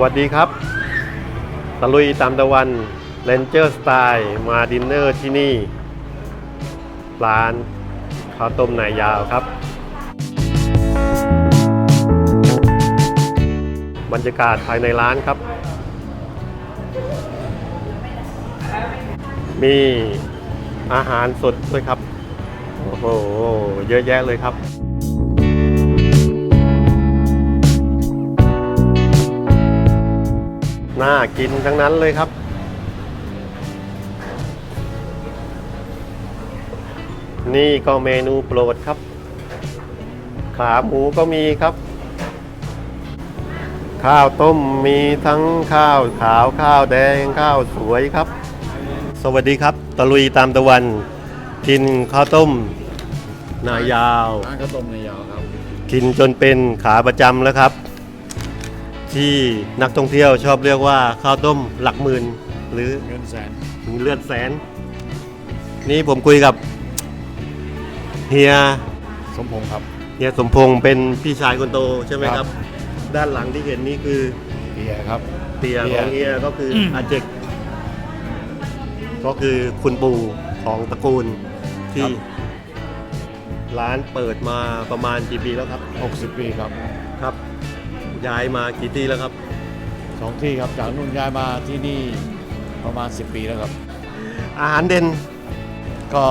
วัสดีครับ ตะลุยตามตะวันเ a นเจอร์สไตล์มาดินเนอร์ที่นี่ ร้านข้าวต้มนายยาวครับ บรรยากาศภายในร้านครับ มีอาหารสดด้วยครับ โอ้โห เยอะแยะเลยครับ น่ากินทั้งนั้นเลยครับ นี่ก็เมนูโปรดครับ ขาหมูก็มีครับ ข้าวต้มมีทั้งข้าวขาวข้าวแดงข้าวสวยครับ สวัสดีครับตะลุยตามตะวันกินข้าวต้มนายาวร้านข้าวต้มในยาวครับ กินจนเป็นขาประจำแล้วครับ ที่นักท่องเที่ยวชอบเรียกว่าข้าวต้มหลักหมื่นหรือเงินแสนเลือดแสน นี่ผมคุยกับเฮียสมพงษ์ครับ เฮียสมพงษ์เป็นพี่ชายคนโตใช่ไหมคครัรับบด้านหลังที่เห็นนี่คือเบียร์ครับเตียเฮีขยองเฮียก็คือออาเจกก็คือคุณปู่ของตระกูลที่ร้านเปิดมาประมาณกี่ปีแล้วครับ 60 ปีครับครับ ย้ายมากี่ที่แล้วครับ สองที่ครับจากนู่นย้ายมาที่นี่ประมาณ 10 ปีแล้วครับ อาหารเด่นก็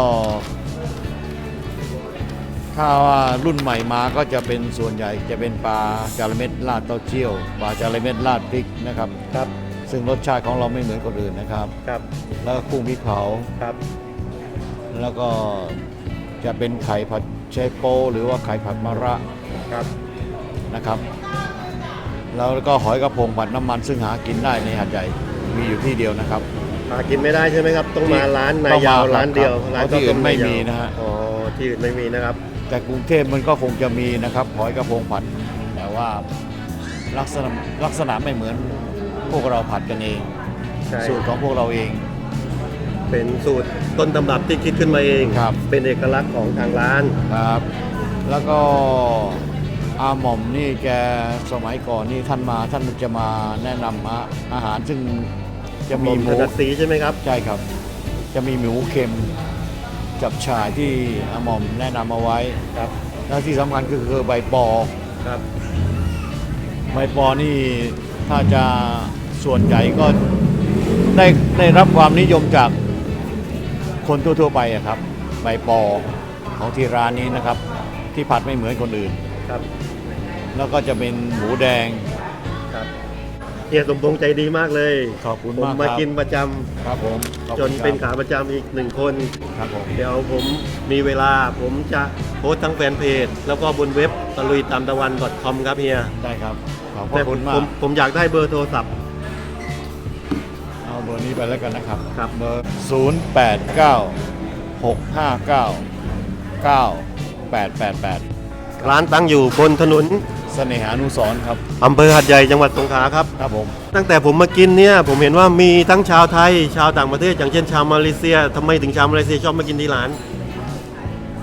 ถ้าว่ารุ่นใหม่มาก็จะเป็นส่วนใหญ่จะเป็นปลาจาระเม็ดราดเต้าเจี้ยวปลาจาระเม็ดราดพริกนะครับ ครับซึ่งรสชาติของเราไม่เหมือนคนอื่นนะครับ ครับแล้วก็กุ้งพริกเผาครับแล้วก็จะเป็นไข่ผัดเชโปหรือว่าไข่ผัดมะระครับนะครับ แล้วก็หอยกระพงผัดน้ำมันซึ่งหากินได้ในหาดใหญ่มีอยู่ที่เดียวนะครับ หากินไม่ได้ใช่ไหมครับ ต้องที่มาร้านนาต้องยาวมาครับร้านเดียวครับร้านเพราะที่อื่นข้าวต้ไม่นายาวมีนะฮะ อ๋อที่อื่นไม่มีนะครับ แต่กรุงเทพมันก็คงจะมีนะครับหอยกระพงผัด แต่ว่าลักษณะลักษณะไม่เหมือนพวกเราผัดกันเอง ใช่ สูตรของพวกเราเอง เป็นสูตรต้นตำรับที่คิดขึ้นมาเอง ครับ เป็นเอกลักษณ์ของทางร้าน ครับ แล้วก็ อาหม่อมนี่แกสมัยก่อนนี่ท่านมาท่านจะมาแนะนำอาอาหารซึ่งจะมีมีหหมูมูถนัดสีใช่ไหมครับ ใช่ครับ จะมีหมูเค็มจับฉ่ายที่อาหม่อมแนะนำเอาไว้ครับแล้วที่สำคัญก็คือใบปอครับ ใบปอนี่ถ้าจะส่วนใหญ่ก็ได้ได้รับความนิยมจากคนทั่วๆไปอะครับ ใบปอของที่ร้านนี้นะครับ ที่ผัดไม่เหมือนคนอื่นครับ แล้วก็จะเป็นหมูแดง ครับเฮียสมพงษ์ใจดีมากเลยขอบคุณผมมากมาครับกินประจำครับผมขอบจคุนณครับเป็นขาประจำอีกหนึ่งคน ครับผม เดี๋ยวผมมีเวลาผมจะโพสต์ทั้งแฟนเพจ แล้วก็บนเว็บตะลุยตามตะวัน .com ครับเฮียได้ครับ ขอบพแต่ระผคุมณมาผกมผมอยากได้เบอร์โทรศัพท์ เอาเบอร์นี้ไปแล้วกันนะครับครับ เบอร์ 0 8 9 6 5 9 9 8 8 8 ร้านตั้งอยู่บนถนน เสน่หานุสรณ์ครับ อำเภอหัดใหญ่จังหวัดสงขลาครับ ครับผมตั้งแต่ผมมากินเนี่ยผมเห็นว่ามีทั้งชาวไทย ชาวต่างประเทศ อย่างเช่นชาวมาเลเซียทำไมถึงชาวมาเลเซียชอบมากินที่ร้าน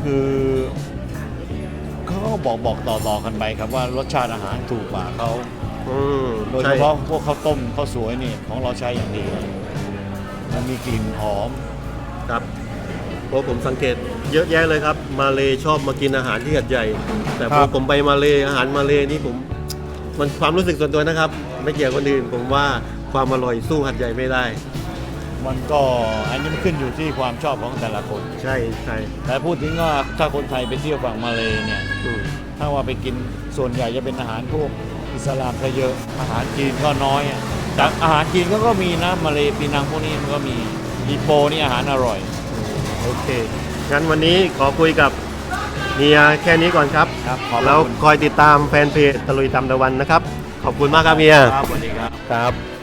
คือเขาก็บอกบอกต่อต่อกันไปครับว่ารสชาติอาหารถูกกว่าเขาอืมโดยเฉใช่พาะพวกข้าวต้มข้าวสวยนี่ของเราใช้อย่างดีมันมีกลิ่นหอม ครับ เพราะผมสังเกตเยอะแยะเลยครับ มาเลชอบมากินอาหารที่หัดใหญ่ แต่พครัอบ ผมไปมาเลอาหารมาเลนี่ผม มันความรู้สึกส่วนตัวนะครับ ไม่เกี่ยวกับคนอื่น ผมว่าความอร่อยสู้หัดใหญ่ไม่ได้ มันก็อันนี้มันขึ้นอยู่ที่ความชอบของแต่ละคน ใช่ใช่แต่พูดถึงว่าถ้าคนไทยไปเที่ยวฝั่งมาเลยเนี่ย อืมถ้าว่าไปกินส่วนใหญ่จะเป็นอาหารพวกอิสลามซะเยอะอาหารจีนก็น้อยอะแต่อาหารจีนก็ก็มีนะมาเลยปีนังพวกนี้มันก็มีอีโปนี่อาหารอร่อย โอเค งั้นวันนี้ขอคุยกับเฮียแค่นี้ก่อนครับ ครับขอบพระแล้วคุณคอยติดตามแฟนเพจตะลุยตามตะวันนะครับ ขอบคุณมากครับเฮีย ครับสวัสดีครับ ครับ